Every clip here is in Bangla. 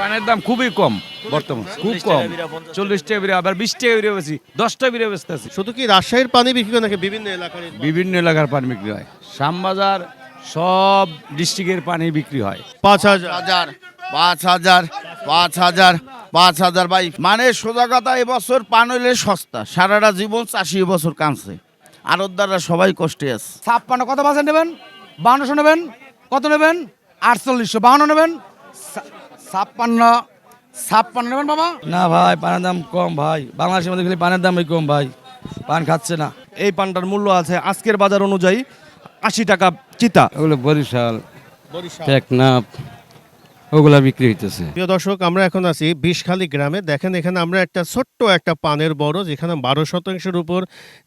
পানের দাম খুবই কম। বর্তমান। খুব কম। চল্লিশ টাকা বিরে আবার বিশ টাকা বিরে বেশি দশটা বিরে বেচতে আছি। শুধু কি রাজশাহীর পানি বিক্রি করে নাকি বিভিন্ন এলাকার বিভিন্ন এলাকার পানি বিক্রি হয়। শ্যামবাজার সব ডিস্ট্রিক্টের পানি বিক্রি হয়। পাঁচ হাজার। হাজার পাঁচ হাজার পাঁচ হাজার পাঁচ হাজার ভাই। মানে সোজা কথা এবছর পান হইলে সস্তা। সারাটা জীবন চাষি এবছর কাঁদছে। আরতদাররা সবাই কষ্টে আছে। ছাপ্পান্ন কত পার্সেন্ট নেবেন? বাউন্নশো নেবেন? কত নেবেন? আটচল্লিশশো। বাউন্ন নেবেন? ছাপ্পান্ন ছাপ্পান্ন নেবেন বাবা? না ভাই পানের দাম কম ভাই। বাংলাদেশের মধ্যে খালি পানের দামই কম ভাই। পান খাচ্ছে না। এই পানটার মূল্য আছে আজকের বাজার অনুযায়ী আশি টাকা চিতা। ওগুলো বরিশাল। টেকনাফ। ওগুলা বিক্রি হইতেছে। প্রিয় দর্শক আমরা এখন আছি বিষখালী গ্রামে। দেখেন এখানে আমরা একটা ছোট্ট একটা পানের বরজ এখানে বারো শতাংশের উপর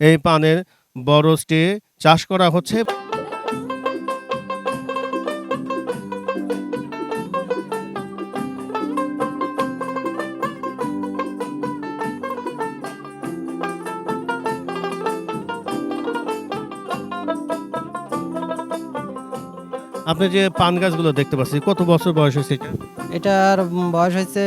এই পানের বরজটি চাষ করা হচ্ছে। আপনি যে পান গাছগুলো দেখতে পাচ্ছেন কত বছর বয়স হয়েছে এটা? এটার বয়স হয়েছে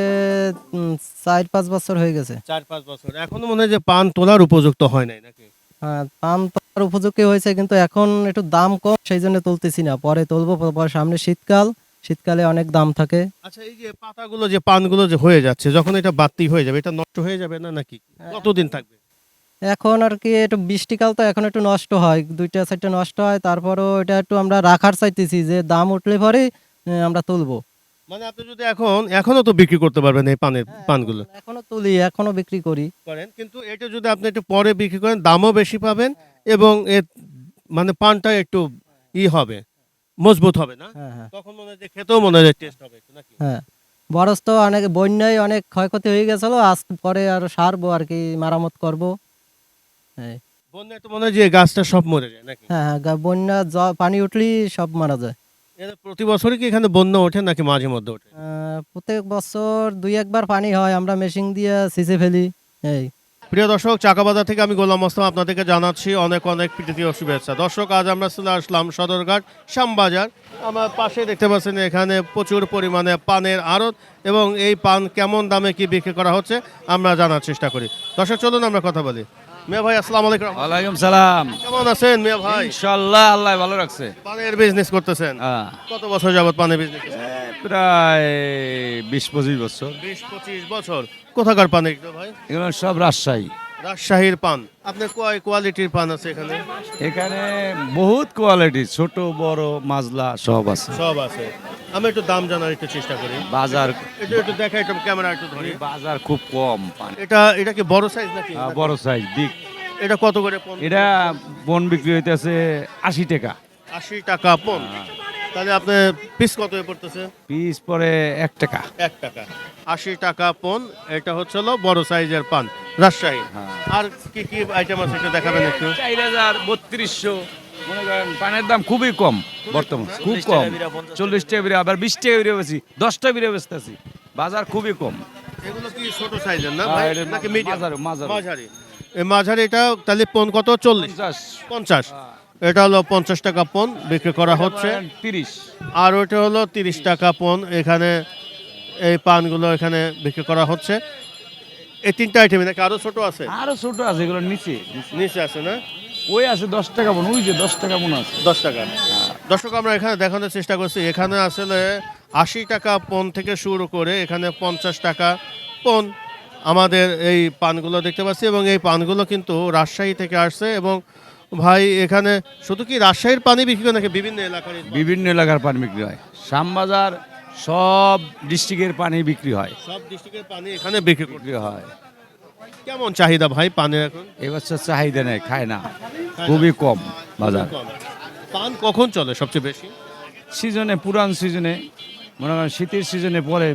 চার পাঁচ বছর হয়ে গেছে। চার পাঁচ বছর। এখনও মনে হয় যে পান তোলার উপযুক্ত হয় নাই নাকি? হ্যাঁ পান তোলার উপযোগী হয়েছে কিন্তু এখন একটু দাম কম সেই জন্য তুলতেছি না। পরে তুলবো পরে সামনে শীতকাল শীতকালে অনেক দাম থাকে। আচ্ছা এই যে পাতাগুলো যে পানগুলো যে হয়ে যাচ্ছে যখন এটা বাতি হয়ে যাবে এটা নষ্ট হয়ে যাবে না নাকি? কতদিন থাকবে? এখন আর কি একটু বৃষ্টিকাল তো এখন একটু নষ্ট হয় দুইটা চারটা নষ্ট হয় তারপরও এটা একটু আমরা রাখার চাইতেছি যে দাম উঠলে পরে আহ, আমরা তুলবো। মানে আপনি যদি এখন এখনও তো বিক্রি করতে পারবেন এই পানের পানগুলো। এখনও তুলি এখনও বিক্রি করি। করেন কিন্তু এটা যদি আপনি একটু পরে বিক্রি করেন দামও বেশি পাবেন এবং এর মানে পানটা একটু ই হবে মজবুত হবে না? হ্যাঁ হ্যাঁ। তখন মনে হয় যে খেতেও মনে হয় টেস্ট হবে একটু নাকি? হ্যাঁ। বরস তো অনেক বন্যায় অনেক ক্ষয়ক্ষতি হয়ে গেছিল আজ পরে আর সারবো আর কি মারামত করব। হ্যাঁ। তো মনে হয় যে গাছটা সব মরে যায় নাকি? হ্যাঁ হ্যাঁ গা- বন্যা জ- পানি উঠলেই সব মারা যায়। এরা প্রতি বছরই কি এখানে বন্যা ওঠে নাকি মাঝে মধ্যে ওঠে? আহ, প্রত্যেক বছর দুই একবার পানি হয় আমরা মেশিন দিয়ে সিঁচে ফেলি এই। প্রিয় দর্শক চাকাবাজার থেকে আমি গোলাম মোস্তফা আপনাদেরকে জানাচ্ছি অনেক অনেক প্রীতি ও শুভেচ্ছা। দর্শক আজ আমরা চলে আসলাম সদরঘাট শ্যামবাজার। আমার পাশে দেখতে পাচ্ছেন এখানে প্রচুর পরিমাণে পানের আড়ত এবং এই পান কেমন দামে কি বিক্রি করা হচ্ছে আমরা জানার চেষ্টা করি। দর্শক চলুন আমরা কথা বলি। মিয়া ভাই আসসালামু আলাইকুম। ওয়ালাইকুম সালাম। কেমন আছেন মিয়া ভাই? ইনশাল্লাহ আল্লাহ ভালো রাখছে। পানের বিজনেস করতেছেন। হ্যাঁ, কত বছর যাবত পানের বিজনেস প্রায় বিশ পঁচিশ বছর। বিশ পঁচিশ বছর। কোথাকার পান এগুলো ভাই? এগুলো সব রাজশাহী। রাজশাহীর পান। আপনার কয় কোয়ালিটির পান আছে এখানে? এখানে বহুত কোয়ালিটি ছোট বড় মাজলা সব আছে। সব আছে। আমি একটু দাম জানার একটু চেষ্টা করি। বাজার এটা একটু দেখা একটু ক্যামেরা একটু ধরি। বাজার খুব কম পানি। এটা এটা কি বড় সাইজ নাকি? বড় সাইজ বিগ এটা কত করে পন? এটা বন বিক্রি হইতেছে আশি টাকা। আশি টাকা পন। তাহলে আপনি পিস কত হয়ে পড়তেছে? পিস পরে এক টাকা। এক টাকা। আশি টাকা পন। এটা হচ্ছে হলো বড় সাইজের পান। রাজশাহী। হ্যাঁ। আর কি কি আইটেম আছে এটা দেখাবেন একটু। চার হাজার বত্রিশশো। মনে করেন পানের দাম খুবই কম বর্তমান। খুব কম। চল্লিশ টাকা বিরে। আবার বিশ টাকা বিরে বেশি দশ দশটা বিরে বেচতেছি। বাজার খুবই কম। এগুলো কি ছোট সাইজের না হ্যাঁ, ভাই? এটা নাকি মিডিয়াম মাঝারি, মাঝারি। মাঝারি। এই মাঝারি এটা তাহলে পন কত? চল্লিশ? পঞ্চাশ। পঞ্চাশ। এটা হলো পঞ্চাশ টাকা পন বিক্রি করা হচ্ছে। তিরিশ। আর ওইটা হলো তিরিশ টাকা পন। এখানে এই পানগুলো এখানে বিক্রি করা হচ্ছে। এই তিনটা আইটেম নাকি আরও ছোট আছে? আরও ছোট আছে এগুলো নিচে। নিচে আছে না? ওই আছে দশ টাকা বোন ওই যে দশ টাকা বোন আছে। দশ টাকা। দর্শক আমরা এখানে দেখানোর চেষ্টা করছি এখানে আসলে আশি টাকা পন থেকে শুরু করে এখানে পঞ্চাশ টাকা পন আমাদের এই পানগুলো দেখতে পাচ্ছি এবং এই পানগুলো কিন্তু রাজশাহী থেকে আসছে এবং ভাই এখানে শুধু কি রাজশাহীর পানি বিক্রি করে নাকি বিভিন্ন এলাকার বিভিন্ন এলাকার পানি বিক্রি হয়। শ্যামবাজার সব ডিস্ট্রিক্টের পানি বিক্রি হয়। সব ডিস্ট্রিক্টের পানি এখানে বিক্রি করে বিক্রি হয়। কেমন চাহিদা ভাই পানের এখন? এবছর চাহিদা নেই খায় না। খুবই কম বাজার। পান কখন চলে সবচেয়ে বেশি? সিজনে পুরান সিজনে মনে করেন শীতের সিজনে পরে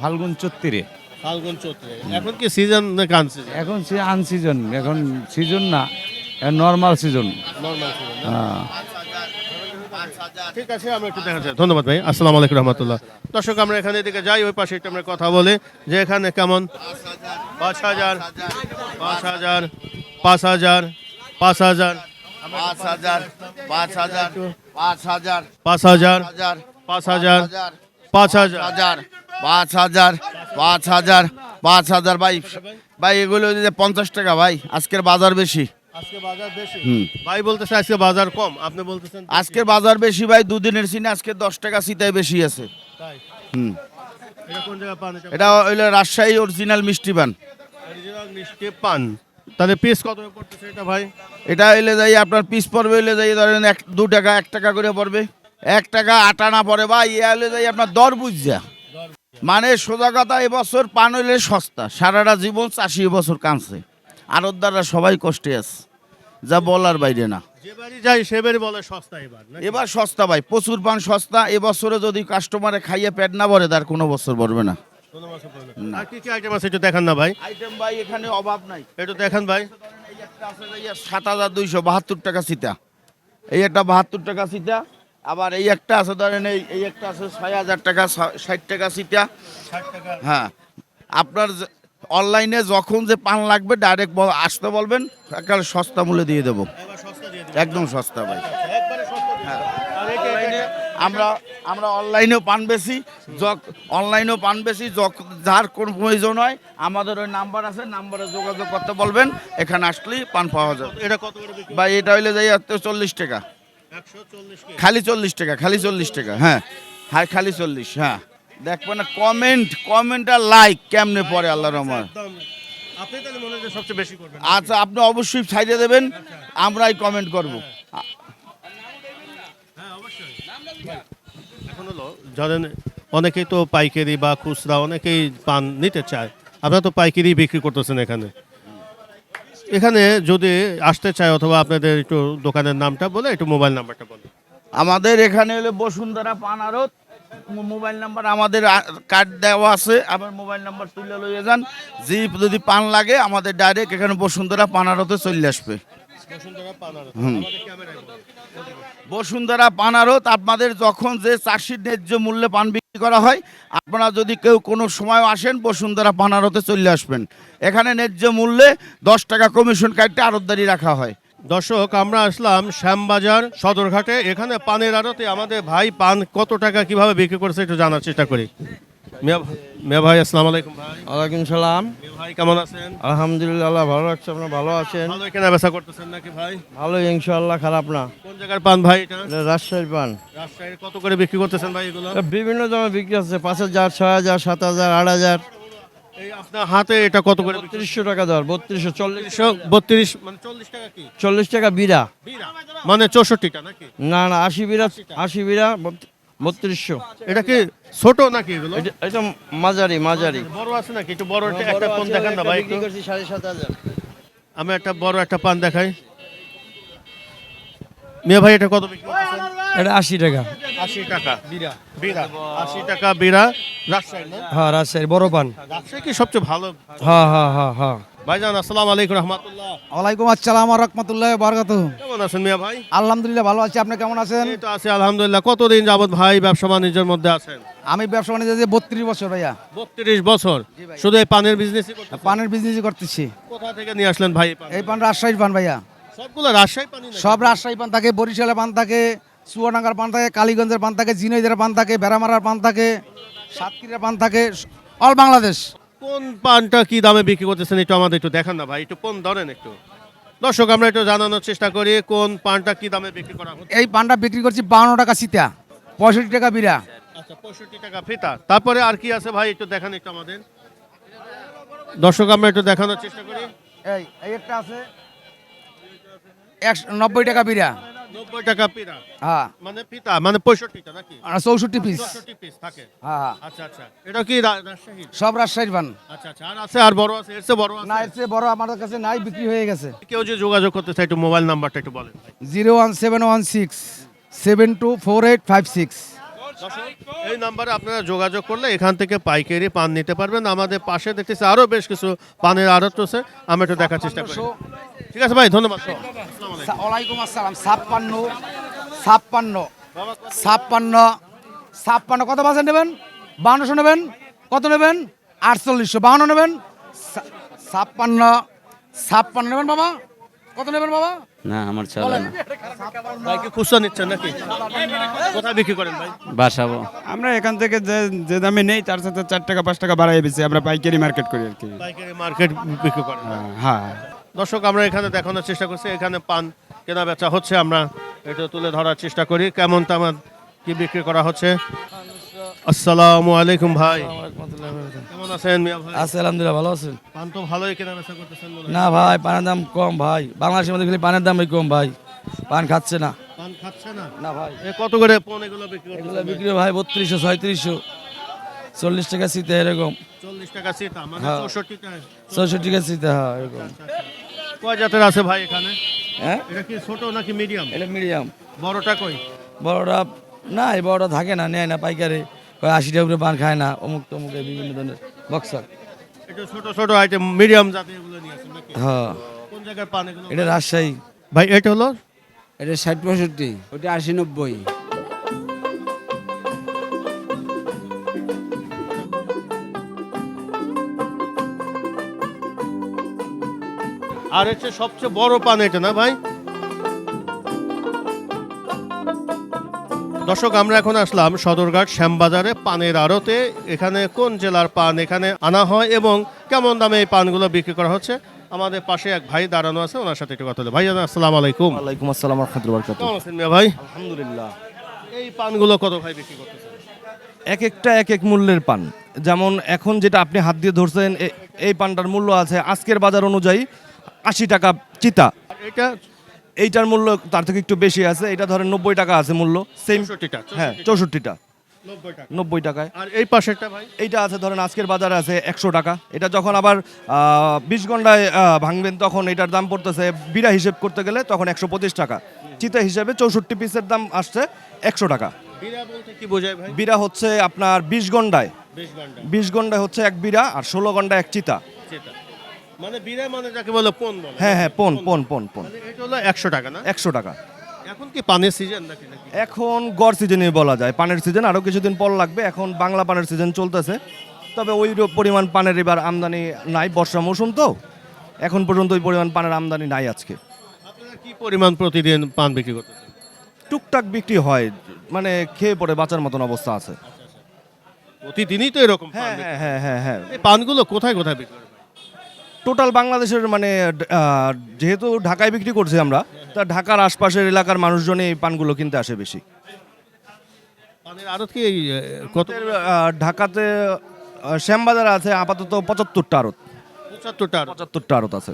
ফাল্গুন চত্তিরে ফাল্গুন চৈত্রে। এখন কি সিজন না কান সিজন? এখন সে আনসিজন এখন সিজন না নর্মাল সিজন। নর্মাল সিজন হ্যাঁ। ঠিক আছে আমরা একটু দেখা যায় ধন্যবাদ ভাই আসসালামু আলাইকুম রহমতুল্লাহ দর্শক আমরা এখানে দিকে যাই ওই পাশে একটু আমরা কথা বলে যে এখানে কেমন পাঁচ হাজার পাঁচ হাজার পাঁচ হাজার পাঁচ হাজার পাঁচ হাজার পাঁচ হাজার পাঁচ হাজার পাঁচ হাজার পাঁচ হাজার পাঁচ হাজার পাঁচ হাজার পাঁচ হাজার পাঁচ হাজার ভাই ভাই এগুলো পঞ্চাশ টাকা ভাই আজকের বাজার বেশি আজকে বাজার বেশি? ভাই বলতেছে আজকে বাজার কম। আপনি বলতেছেন আজকের বাজার বেশি ভাই দুদিনের সিনে আজকে দশ টাকা সিতায় বেশি আছে। তাই? হুম। এটা হইল রাজশাহী অরিজিনাল মিষ্টি পান। অরিজিনাল মিষ্টি পান। তাহলে পিস কত পড়তেছে এটা ভাই? এটা হইলে যাই আপনার পিস পড়বে হইলে যাই ধরেন এক দু টাকা এক টাকা করে পড়বে। এক টাকা আটা না পড়ে ভাই ইয়ে হইলে যাই আপনার দর বুঝা। মানে সোজা কথা এবছর পান হইলে সস্তা। সারাটা জীবন চাষি এবছর কাঁদছে আরতদাররা সবাই কষ্টে আছে। যা বলার বাইরে না। যে বাড়ি যাই সে বাড়ি বলে সস্তা এবার এবার সস্তা ভাই প্রচুর পান সস্তা এবছরে যদি কাস্টমারে খাইয়ে পেট না ভরে তার কোনো বছর ভরবে না। আর কি কি আইটেম আছে একটু দেখান না ভাই? আইটেম ভাই এখানে অভাব নাই। একটু দেখান ভাই। সাত হাজার দুইশো বাহাত্তর টাকা এই একটা বাহাত্তর টাকা আবার এই একটা আছে ধরেন এই এই একটা আছে ছয় হাজার টাকা ষাট টাকা হ্যাঁ। আপনার অনলাইনে যখন যে পান লাগবে ডাইরেক্ট আসতে বলবেন একেবারে সস্তা মূল্যে দিয়ে দেবো। একদম সস্তা ভাই। সস্তা দিয়ে হ্যাঁ। আমরা আমরা অনলাইনেও পান বেশি অনলাইনেও পান বেশি যার কোন প্রয়োজন হয় আমাদের ওই নাম্বার আছে নাম্বারে যোগাযোগ করতে বলবেন এখানে আসলেই পান পাওয়া যাবে। এটা কত বা এটা হইলে যাই চল্লিশ টাকা। খালি চল্লিশ টাকা খালি চল্লিশ টাকা হ্যাঁ। হ্যাঁ খালি চল্লিশ হ্যাঁ। দেখবেন না কমেন্ট কমেন্ট আর লাইক কেমনে পরে আল্লাহ রহমান? মনে হয় আচ্ছা আপনি অবশ্যই ছাইড়ে দেবেন আমরাই কমেন্ট করব। হ্যাঁ। এখন হলো ধরেন অনেকেই তো পাইকারি বা খুচরা অনেকেই পান নিতে চায়। আপনারা তো পাইকারি বিক্রি করতেছেন এখানে। এখানে যদি আসতে চায় অথবা আপনাদের একটু দোকানের নামটা বলে একটু মোবাইল নাম্বারটা বলে। আমাদের এখানে হলো বসুন্ধরা পান আড়ত। মো- মোবাইল নাম্বার আমাদের কার্ড দেওয়া আছে। আবার মোবাইল নাম্বার তুলে লইয়ে যান। যে যদি পান লাগে আমাদের ডাইরেক্ট এখানে বসুন্ধরা পানারতে চলে আসবে। বসুন্ধরা পান আড়ত আপনাদের যখন যে চাষির ন্যায্য মূল্যে পান বিক্রি করা হয় আপনারা যদি কেউ কোনো সময় আসেন বসুন্ধরা পানারতে চলে আসবেন। এখানে ন্যায্য মূল্যে দশ টাকা কমিশন কার্ডটা আরতদারি রাখা হয়। দর্শক আমরা আসলাম শ্যামবাজার সদরঘাটে। এখানে পানের আড়তে আমাদের ভাই পান কত টাকা কীভাবে বিক্রি করছে একটু জানার চেষ্টা করি। মিয়া ভাই আসসালামু আলাইকুম ভাই। ওয়ালাইকুম সালাম। ভাই কেমন আছেন? আলহামদুলিল্লাহ ভালো আপনার ভালো আছেন? ভালো কেনা বেচা করতেছেন নাকি ভাই? ভালো ইনশাআল্লাহ খারাপ না। কোন জায়গার পান ভাই এটা? রাজশাহীর পান। রাজশাহীর কত করে বিক্রি করতেছেন ভাই এগুলো? বিভিন্ন দামে বিক্রি আছে পাঁচ হাজার ছয় হাজার সাত হাজার আট হাজার। এই আপনার হাতে এটা কত করে বত্রিশশো টাকা দর বত্রিশশো চল্লিশশো বত্রিশ মানে চল্লিশ টাকা কি? চল্লিশ টাকা বিড়া। মানে চৌষট্টিটা নাকি? না না আশি বিড়া আশি বিড়া বত্রিশশো। এটা কি ছোট নাকি এগুলো? এটা মাঝারি মাঝারি। বড় আছে নাকি? একটু বড় একটা- একটা পান দেখান না ভাই সাড়ে সাত হাজার। আমি একটা বড় একটা পান দেখাই। মিয়া ভাই এটা কত বিক্রি করতেছেন? এটা আশি টাকা। আশি টাকা। বিরা বিরা আশি টাকা বিরা রাজশাহী না? হ্যাঁ রাজশাহীর বড় পান। রাজশাহী কি সবচেয়ে ভালো? হ্যাঁ হ্যাঁ হ্যাঁ হ্যাঁ। ভাইজান আসসালামু আলাইকুম রহমতুল্লাহ। ওয়ালাইকুম আসসালাম রহমতুল্লাহ বারকাত কেমন আছেন মিয়া ভাই? আলহামদুলিল্লাহ ভালো আছি। আপনি কেমন আছেন? এই তো আছি আলহামদুলিল্লাহ। কতদিন যাবত ভাই ব্যবসা বাণিজ্যের মধ্যে আছেন? আমি ব্যবসা বাণিজ্য বত্রিশ বছর ভাইয়া। বত্রিশ বছর। শুধু এই পানের বিজনেসই পানের বিজনেস করতেছি। কোথা থেকে নিয়ে আসলেন ভাই এই পান রাজশাহীর পান ভাইয়া। সবগুলো রাজশাহী পানি নাকি? সব রাজশাহী পান থাকে বরিশালের পান থাকে চুয়াডাঙ্গার পান থাকে কালীগঞ্জের পান থাকে জিনইদের পান থাকে বেড়ামারার পান থাকে সাতক্ষীরার পান থাকে অল বাংলাদেশ। কোন পানটা কি দামে বিক্রি করতেছেন একটু আমাদের একটু দেখান না ভাই একটু কোন ধরেন একটু। দর্শক আমরা একটু জানানোর চেষ্টা করি কোন পানটা কি দামে বিক্রি করা হচ্ছে? এই পানটা বিক্রি করছি বাউন্ন টাকা সিতা পঁয়ষট্টি টাকা বিরা আচ্ছা পঁয়ষট্টি টাকা ফিতা। তারপরে আর কি আছে ভাই একটু দেখান একটু আমাদের। দর্শক আমরা একটু দেখানোর চেষ্টা করি। এই এই একটা আছে একশো নব্বই টাকা বিরা নব্বই টাকা পিরা হ্যাঁ। মানে মানে পঁয়ষট্টিটা নাকি? চৌষট্টি পিস চৌষট্টি পিস থাকে। হ্যাঁ হ্যাঁ। আচ্ছা আচ্ছা। এটা কি রাজশাহী? সব রাজশাহীর আচ্ছা আচ্ছা। আর আছে আর বড় আছে এর চেয়ে বড় না এর চেয়ে বড় আমাদের কাছে নাই বিক্রি হয়ে গেছে। কেউ যে যোগাযোগ করতে একটু মোবাইল নাম্বারটা একটু বলেন zero one seven one six seven two four eight five six. এই নাম্বারে আপনারা যোগাযোগ করলে এখান থেকে পাইকারি পান নিতে পারবেন। আমাদের পাশে দেখতেছি আরও বেশ কিছু পানের আড়ত রয়েছে আমি একটু দেখার চেষ্টা করি। ঠিক আছে ভাই ধন্যবাদ। ওয়ালাইকুম আসসালাম। ছাপ্পান্ন ছাপ্পান্ন ছাপ্পান্ন ছাপ্পান্ন। কত পার্সেন্ট নেবেন? বাউন্নশো নেবেন? কত নেবেন? আটচল্লিশশো। বাউন্ন নেবেন? ছাপ্পান্ন ছাপ্পান্ন নেবেন বাবা? কত নেবেন বাবা? না আমার চলে না ভাই খুচরা নিচ্ছেন নাকি? কোথায় বিক্রি করেন ভাই? বাসাবো। আমরা এখান থেকে যে যে দামে নেই তার সাথে চার টাকা পাঁচ টাকা বাড়াই বেশি আমরা পাইকারি মার্কেট করি আর কি। পাইকারি মার্কেট বিক্রি করেন। হ্যাঁ দর্শক আমরা এখানে দেখানোর চেষ্টা করছি এখানে পান কেনা বেচা হচ্ছে আমরা এটা তুলে ধরার চেষ্টা করি কেমন তেমন কি বিক্রি করা হচ্ছে। আসসালামু আলাইকুম ভাই। কেমন আছেন মিয়া ভাই? আছে আলহামদুলিল্লাহ ভালো আছেন পান তো ভালোই কেনা বেচা করতেছেন না ভাই পানের দাম কম ভাই। বাংলাদেশের মধ্যে খালি পানের দামই কম ভাই। পান খাচ্ছে না। পান খাচ্ছে না? না ভাই। এ কত করে পন এগুলো বিক্রি এগুলো বিক্রি ভাই বত্রিশশো ছয়ত্রিশশো। চল্লিশ টাকা শীতে এরকম। চল্লিশ টাকা সিটা মানে হ্যাঁ। চৌষট্টি টাকা। চৌষট্টি টাকা শীতে হ্যাঁ এরকম। কয় জাতের আছে ভাই এখানে? হ্যাঁ? এটা কি ছোট নাকি মিডিয়াম? এটা মিডিয়াম। বড়টা কই? বড়টা না এই বড়টা থাকে না নেয় না পাইকারে। কয় আশি টাকা করে পান খায় না অমুক তমুক এই বিভিন্ন ধরনের বক্সার এটা ছোট ছোট আইটেম মিডিয়াম জাতের এগুলো নিয়ে আসেন নাকি? হ্যাঁ কোন জায়গার পান এগুলো? এটা রাজশাহী। ভাই এটা হলো? এটা ষাট পঁয়ষট্টি ওটা আশি নব্বই। আর হচ্ছে সবচেয়ে বড় পান এটা না ভাই? দর্শক আমরা এখন আসলাম সদরঘাট শ্যামবাজারে পানের আড়তে। এখানে কোন জেলার পান এখানে আনা হয় এবং কেমন দামে এই পানগুলো বিক্রি করা হচ্ছে? আমাদের পাশে এক ভাই দাঁড়ানো আছে ওনার সাথে একটু কথা বলে। ভাই আসসালাম আলাইকুম। আলাইকুম আসসালাম রহমতুল্লাহ কেমন আছেন ভাই? আলহামদুলিল্লাহ। এই পানগুলো কত ভাই বিক্রি করতেছেন? এক একটা এক এক মূল্যের পান। যেমন এখন যেটা আপনি হাত দিয়ে ধরছেন এই পানটার মূল্য আছে আজকের বাজার অনুযায়ী আশি টাকা চিতা। এটা এইটার মূল্য তার থেকে একটু বেশি আছে। এটা ধরেন নব্বই টাকা আছে মূল্য। সেম হ্যাঁ চৌষট্টিটা নব্বই টাকায়। আর এই পাশেরটা ভাই? এইটা আছে ধরেন আজকের বাজার আছে একশো টাকা। এটা যখন আবার বিশ ঘন্টায় ভাঙবেন তখন এটার দাম পড়তেছে বিড়া হিসেব করতে গেলে তখন একশো পঁচিশ টাকা। চিতা হিসেবে চৌষট্টি পিসের দাম আসছে একশো টাকা। বিড়া হচ্ছে আপনার বিশ ঘন্টায়। বিশ ঘন্টায়। হচ্ছে এক বিড়া আর ষোলো ঘন্টায় এক চিতা। মানে বিড়া মানে যাকে বলে পন বলে। হ্যাঁ হ্যাঁ পন পন পন পন এটা হলো একশো টাকা না? একশো টাকা। এখন কি পানের সিজন নাকি এখন গড় সিজনে বলা যায়। পানের সিজন আরও কিছুদিন পর লাগবে। এখন বাংলা পানের সিজন চলতেছে। তবে ওই পরিমাণ পানের এবার আমদানি নাই বর্ষা মৌসুম তো। এখন পর্যন্ত ওই পরিমাণ পানের আমদানি নাই আজকে। আপনারা কি পরিমাণ প্রতিদিন পান বিক্রি করতেছেন? টুকটাক বিক্রি হয় মানে খেয়ে পরে বাঁচার মতন অবস্থা আছে। প্রতিদিনই তো এরকম হ্যাঁ হ্যাঁ হ্যাঁ হ্যাঁ। হ্যাঁ এই পানগুলো কোথায় কোথায় বিক্রি টোটাল বাংলাদেশের মানে যেহেতু ঢাকায় বিক্রি করছি আমরা তা ঢাকার আশপাশের এলাকার মানুষজনই এই পানগুলো কিনতে আসে বেশি। আড়ত কি কত? ঢাকাতে শ্যামবাজার আছে আপাতত পঁচাত্তরটা আড়ত। পঁচাত্তরটা পঁচাত্তরটা আড়ত আছে।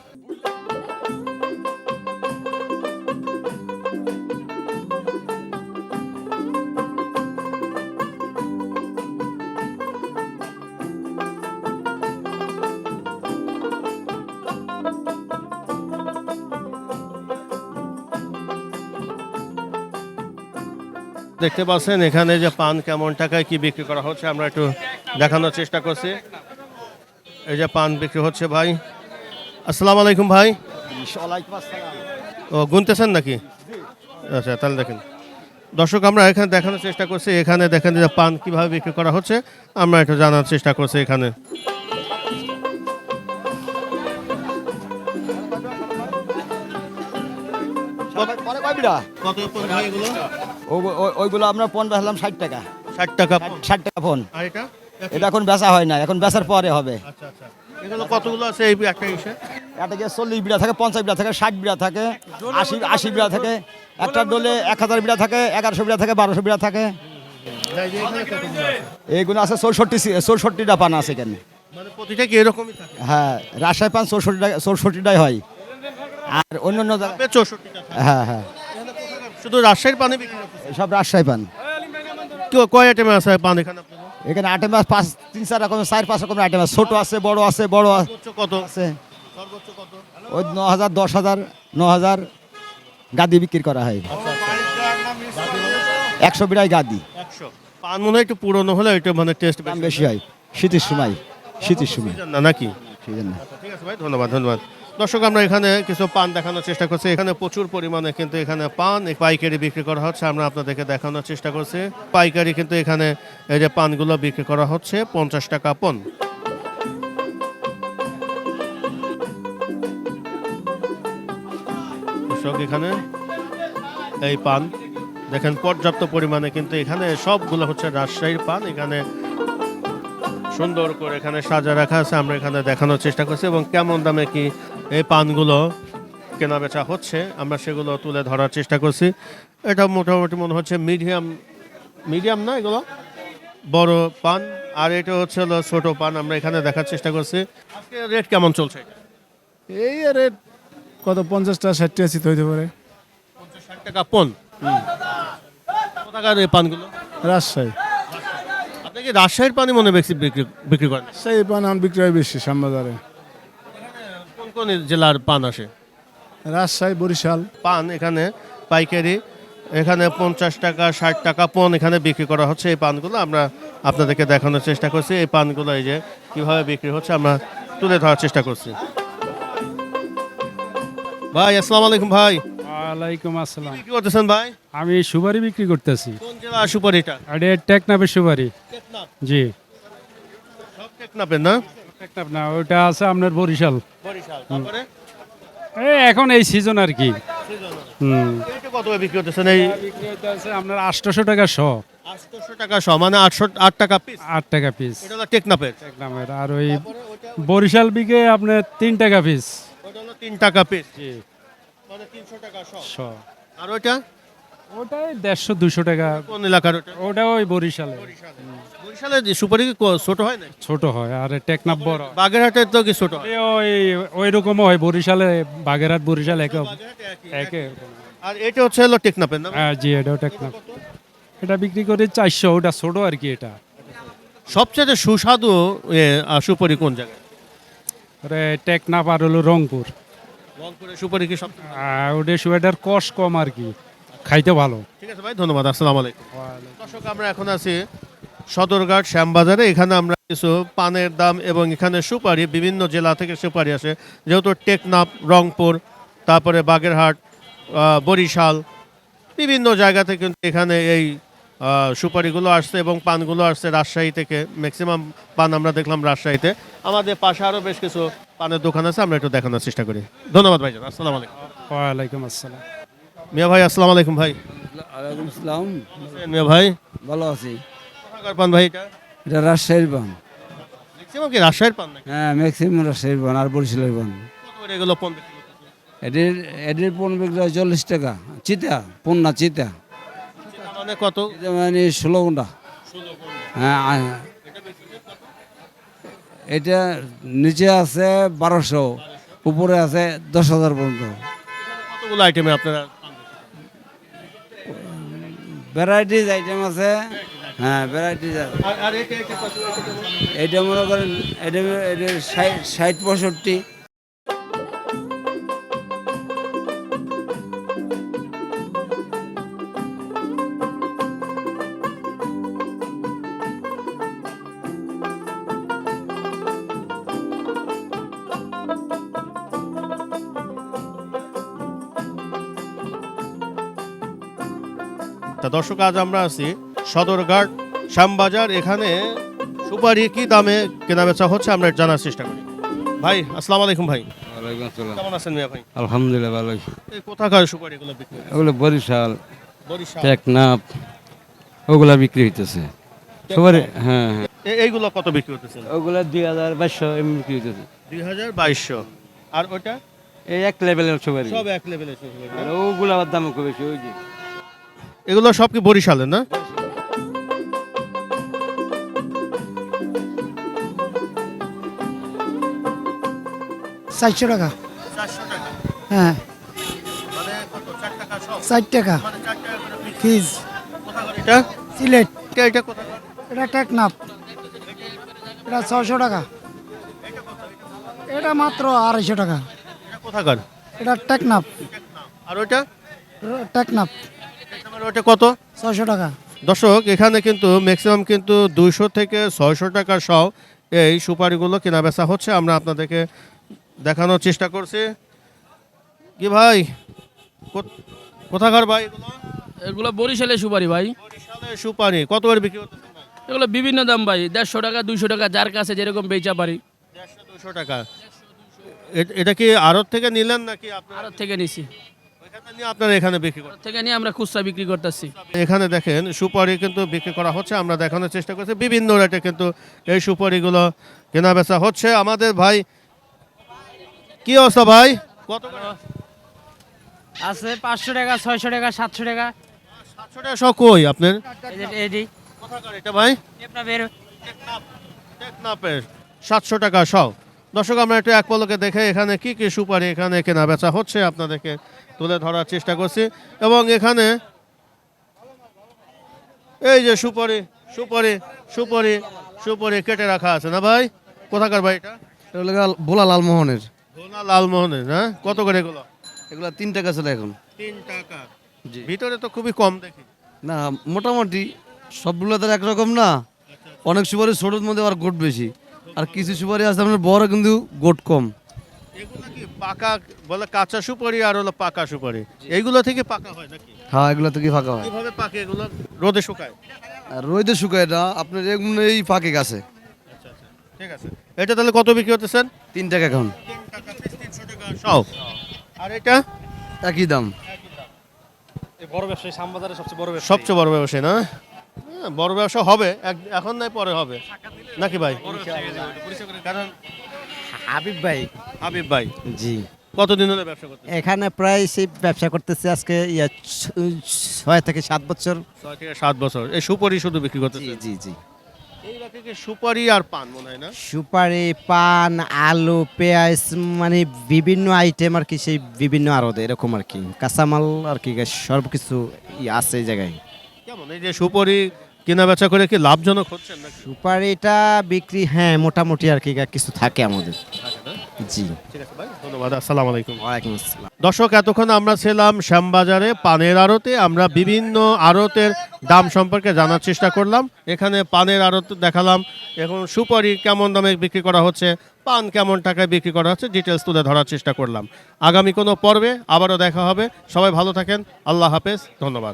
দেখতে পাচ্ছেন এখানে যে পান কেমন টাকায় কি বিক্রি করা হচ্ছে আমরা একটু দেখানোর চেষ্টা করছি। এই যে পান বিক্রি হচ্ছে ভাই। আসসালামু আলাইকুম ভাই। ও গুনতেছেন নাকি? আচ্ছা তাহলে দেখেন। দর্শক আমরা এখানে দেখানোর চেষ্টা করছি এখানে দেখেন যে পান কীভাবে বিক্রি করা হচ্ছে আমরা একটু জানার চেষ্টা করছি এখানে। কত পান ভাই এগুলো? ওইগুলো আমরা পণ বেচলাম ষাট টাকা। ষাট টাকা ষাট টাকা ফোন। আর এটা? এটা এখন বেচা হয় না এখন বেচার পরে হবে। আচ্ছা আচ্ছা। এগুলো কতগুলো আছে এই একটা ইসে? এটা গিয়ে চল্লিশ বিড়া থাকে পঞ্চাশ বিড়া থাকে ষাট বিড়া থাকে আশি আশি বিড়া থাকে একটা ডোলে এক হাজার বিড়া থাকে এগারোশো বিড়া থাকে বারোশো বিড়া থাকে। এইগুলো আছে চৌষট্টি চৌষট্টিটা পান আছে এখানে। মানে প্রতিটা কি এরকমই থাকে? হ্যাঁ রাজশাহী পান চৌষট্টি চৌষট্টিটাই হয়। আর অন্য জায়গায় চৌষট্টিটা। হ্যাঁ হ্যাঁ। শুধু রাজশাহীর পানি বিক্রি সব রাজশাহী পান। কেউ কয় আইটেমে আছে পান এখানে আপনাদের? এখানে আটে মাস পাঁচ তিন চার রকমের চার পাঁচ রকমের আইটেম আছে। ছোট আছে বড় আছে বড় আছে সর্বোচ্চ কত? আছে। সর্বোচ্চ কত? ওই ন হাজার দশ হাজার ন হাজার গাদি বিক্রি করা হয়। একশো বিড়াই গাদি। একশো। পান মনে হয় একটু পুরনো হলে একটু মানে টেস্ট দাম বেশি হয়। শীতের সময় শীতের সময়। না নাকি? সেই জন্য ঠিক আছে ভাই ধন্যবাদ ধন্যবাদ। দর্শক, আমরা এখানে কিছু পান দেখানোর চেষ্টা করছি। এখানে প্রচুর পরিমাণে কিন্তু এখানে পান পাইকারি বিক্রি করা হচ্ছে। আমরা আপনাদেরকে দেখানোর চেষ্টা করছি। পাইকারি কিন্তু এখানে এই যে পানগুলো বিক্রি করা হচ্ছে, পঞ্চাশ টাকা পন। দর্শক, এখানে এই পান, দেখেন পর্যাপ্ত পরিমাণে কিন্তু এখানে সবগুলো হচ্ছে রাজশাহীর পান। এখানে সুন্দর করে এখানে সাজা রাখা আছে, আমরা এখানে দেখানোর চেষ্টা করছি। এবং কেমন দামে কি এই পানগুলো কেনা বেচা হচ্ছে আমরা সেগুলো তুলে ধরার চেষ্টা করছি। এটা মোটামুটি মনে হচ্ছে মিডিয়াম মিডিয়াম না এগুলো? বড় পান আর এটা হচ্ছে হলো ছোট পান আমরা এখানে দেখার চেষ্টা করছি। আজকে রেট কেমন চলছে এই রেট কত পঞ্চাশটা ষাটটা আশি হইতে পারে। ষাট টাকা পন। কোথাকার এই পানগুলো? রাজশাহী। আপনি কি রাজশাহীর পানি মনে বেশি বিক্রি বিক্রি করেন? সেই পান এখন বিক্রি হয় বেশি শ্যামবাজারে কোন জেলার পান আসে? রাজশাহী বরিশাল। পান এখানে পাইকারি এখানে পঞ্চাশ টাকা ষাট টাকা পন এখানে বিক্রি করা হচ্ছে। এই পানগুলো আমরা আপনাদেরকে দেখানোর চেষ্টা করছি। এই পানগুলো এই যে কীভাবে বিক্রি হচ্ছে আমরা তুলে ধরার চেষ্টা করছি। ভাই আসসালামু আলাইকুম ভাই। ওয়ালাইকুম আসসালাম। কি করতেছেন ভাই? আমি সুপারি বিক্রি করতেছি। কোন জেলা সুপারিটা? এটা টেকনাপের সুপারি। টেকনাফ। জি। সব টেকনাপের না? টেকনাপ না ওটা আছে আপনার বরিশাল। বরিশাল তারপরে? এই এখন এই সিজন আর কি। হুম। এইটা কত বিক্রি করতেছেন এই বিক্রি হইতেছে আপনার আটশোশো টাকা শ। আটশোশো টাকা শ মানে আটশো আট টাকা পিস আট টাকা পিস এটা হলো আর ওই বরিশাল বিকে আপনার তিন টাকা পিস ওটা হলো টাকা পিস জি। মানে টাকা শ। আর ওইটা? ওটাই দেড়শো দুশো টাকা। কোন এলাকার ওটা? ওটা ওই বরিশালে। বরিশালে সুপারি কি ক- ছোট হয় না ছোট হয় আর টেকনাপ বড়। হয়। বাগেরহাটের তো কি ছোট হয়? এ ওই ওই রকমও হয় বরিশালে বাগেরহাট বরিশাল একে একে। আর এটা হচ্ছে হলো টেকনাপের না হ্যাঁ জি এটাও টেকনাপ এটা বিক্রি করে চারশো ওটা ছোট আর কি এটা। সবচেয়ে সুস্বাদু এ, আহ, সুপারি কোন জায়গায়? ওরে টেকনাপ আর হলো রংপুর। রংপুরের সুপারি কি সব আর ওটা সোয়েটার কষ কম আর কি। খাইতে ভালো। ঠিক আছে ভাই ধন্যবাদ আসসালামু আলাইকুম। দর্শক আমরা এখন আছি সদরঘাট শ্যামবাজারে। এখানে আমরা কিছু পানের দাম এবং এখানে সুপারি বিভিন্ন জেলা থেকে সুপারি আসে। যেহেতু টেকনাফ রংপুর তারপরে বাগেরহাট বরিশাল বিভিন্ন জায়গা থেকে কিন্তু এখানে এই সুপারিগুলো আসছে এবং পানগুলো আসছে রাজশাহী থেকে। ম্যাক্সিমাম পান আমরা দেখলাম রাজশাহীতে। আমাদের পাশে আরও বেশ কিছু পানের দোকান আছে আমরা একটু দেখানোর চেষ্টা করি। ধন্যবাদ ভাইজান আসসালামু আলাইকুম। ওয়ালাইকুম আসসালাম। মিয়া ভাই আসসালামু আলাইকুম ভাই। ওয়ালাইকুম আসসালাম। মিয়া ভাই। ভালো আছি। কোথাকার পান ভাই এটা? এটা রাজশাহীর বান ম্যাক্সিমাম কি রাজশাহীর পান নাকি? হ্যাঁ ম্যাক্সিমাম রাজশাহীর বান আর বরিশালের করে এগুলো পন বিক্রি করতেছেন? এটির এটির পণ বিক্রি হয় চল্লিশ টাকা। চিতা পণ না চিতা মানে কত? মানে ষোলো ঘণ্টা হ্যাঁ এটা নিচে আছে বারোশো উপরে আছে দশ হাজার পর্যন্ত। কতগুলো আইটেমে আপনারা ভ্যারাইটিস আইটেম আছে। হ্যাঁ ভ্যারাইটিস আছে। এটা মনে করেন এটা ষাট পঁয়ষট্টি। দর্শক আজ আমরা আছি সদরঘাট শ্যামবাজার। এখানে সুপারি কি দামে কেনা বেচা হচ্ছে আমরা জানার চেষ্টা করি। ভাই আসসালামু আলাইকুম ভাই। ওয়ালাইকুম আসসালাম। কেমন আছেন মিয়া ভাই? আলহামদুলিল্লাহ ভালো এই কোথাকার বিক্রি হয়? ওগুলো বরিশাল বরিশাল। টেকনাফ ওগুলা বিক্রি হইতেছে। সবার হ্যাঁ হ্যাঁ। এ- এইগুলো কত বিক্রি হতেছে ওগুলা দুই হাজার বাইশশো এমনি বিক্রি হইতেছে। দুই হাজার বাইশশো। আর ওটা এই এক লেভেলের সবার সব এক লেভেলে আর ওগুলো আবার দাম খুব বেশি ওই যে এগুলো সব কি বরিশালের না? চারশো টাকা। হ্যাঁ। মানে চার টাকা মানে। ফিজ। এটা? সিলেট। এটা এটা এটা টেকনাপ এটা ছশো টাকা। এটা মাত্র আড়াইশো টাকা। এটা কোথাকার এটা টেকনাপ আর ওইটা? টেকনাপ ওটা কত? ছশো টাকা। দর্শক এখানে কিন্তু ম্যাক্সিমাম কিন্তু দুইশো থেকে ছয়শো টাকা সহ এই সুপারিগুলো কেনা বেচা হচ্ছে। আমরা আপনাদেরকে দেখানোর চেষ্টা করছি। কি ভাই? কোথ- কোথাকার ভাই এগুলো? এগুলো বরিশালে সুপারি ভাই। বরিশালের সুপারি। কত করে বিক্রি করতেছেন ভাই? এগুলো বিভিন্ন দাম ভাই। দেড়শো টাকা দুইশো টাকা যার কাছে যেরকম বেচা পারি। দেড়শো দুশো টাকা। এটা কি আড়ত থেকে নিলেন নাকি আড়ত থেকে নিছি। আপনারা এখানে বিক্রি করেন থেকে নিয়ে আমরা খুচরা বিক্রি করতেছি। এখানে দেখেন সুপারি কিন্তু বিক্রি করা হচ্ছে আমরা দেখানোর চেষ্টা করছি। বিভিন্ন রেটে কিন্তু এই সুপারিগুলো কেনা বেচা হচ্ছে। আমাদের ভাই কি অবস্থা ভাই? কত করে? আছে পাঁচশো টাকা ছয়শো টাকা সাতশো টাকা। সাতশো টাকা সব কই আপনার? এডি কোথাকার এটা ভাই? আপনার বের টেকনাপের সাতশো টাকা সব। দর্শক আমরা একটু এক পলকে দেখে এখানে কি কি সুপারি এখানে কেনা বেচা হচ্ছে আপনাদেরকে তুলে ধরার চেষ্টা করছি। এবং এখানে এই যে সুপারি সুপারি সুপারি সুপারি কেটে রাখা আছে না ভাই? কোথাকার ভাই এটা? বোলা লালমোহনের। ভোলা লালমোহনের হ্যাঁ? কত করে এগুলো? এগুলো তিন টাকা চলে এখন। তিন টাকা। ভিতরে তো খুবই কম দেখি। না মোটামুটি সবগুলো তো একরকম না। অনেক সুপারি ছোটোর মধ্যে আবার গোট বেশি। আর কিছু সুপারি আছে আপনার বড় কিন্তু গোট কম। পাকা বলে কাঁচা সুপারি আর হলো পাকা সুপারি। এইগুলো থেকে পাকা হয় নাকি? হ্যাঁ এগুলো তো কি ফাঁকা হয়। কীভাবে পাকে এগুলো? রোদে শুকায়? আর রোদে শুকায় না আপনার এগুলো এই ফাঁকে গাছে ঠিক আছে। এটা তাহলে কত বিক্রি হতেছেন? তিন টাকা এখন। সব। আর এটা? একই দাম। বড় ব্যবসায়ী শ্যামবাজারের সবচেয়ে বড় ব্যবসায়ী। না? হ্যাঁ, বড় ব্যবসা হবে। এক- এখন নাই পরে হবে। নাকি ভাই? কারণ হাবিব ভাই। হাবিব ভাই। জি। কতদিন হলে ব্যবসা করতে এখানে প্রায় সেই ব্যবসা করতেছে আজকে ইয়া ছয় থেকে সাত বছর। ছয় থেকে সাত বছর। এই সুপারি শুধু বিক্রি করতে জি জি সুপারি আর পান মনে হয় না? সুপারি পান আলু পেঁয়াজ মানে বিভিন্ন আইটেম আর কি সেই বিভিন্ন আরও এরকম আর কি। কাঁচামাল আর কি সব কিছু আছে এই জায়গায়। কেমন? এই যে সুপারি কেনা বেচা করে কি লাভজনক হচ্ছেন নাকি? সুপারিটা বিক্রি হ্যাঁ মোটামুটি আর কি কিছু থাকে আমাদের। জি। ঠিক আছে ভাই ধন্যবাদ আসসালামু আলাইকুম। ওয়ালাইকুম আসসালাম। দর্শক এতক্ষণ আমরা ছিলাম শ্যামবাজারে পানের আড়তে। আমরা বিভিন্ন আড়তের দাম সম্পর্কে জানার চেষ্টা করলাম। এখানে পানের আড়ত দেখালাম। এখন সুপারি কেমন দামে বিক্রি করা হচ্ছে? পান কেমন টাকায় বিক্রি করা হচ্ছে? ডিটেলস তুলে ধরার চেষ্টা করলাম। আগামী কোনো পর্বে আবারও দেখা হবে। সবাই ভালো থাকেন। আল্লাহ হাফেজ। ধন্যবাদ।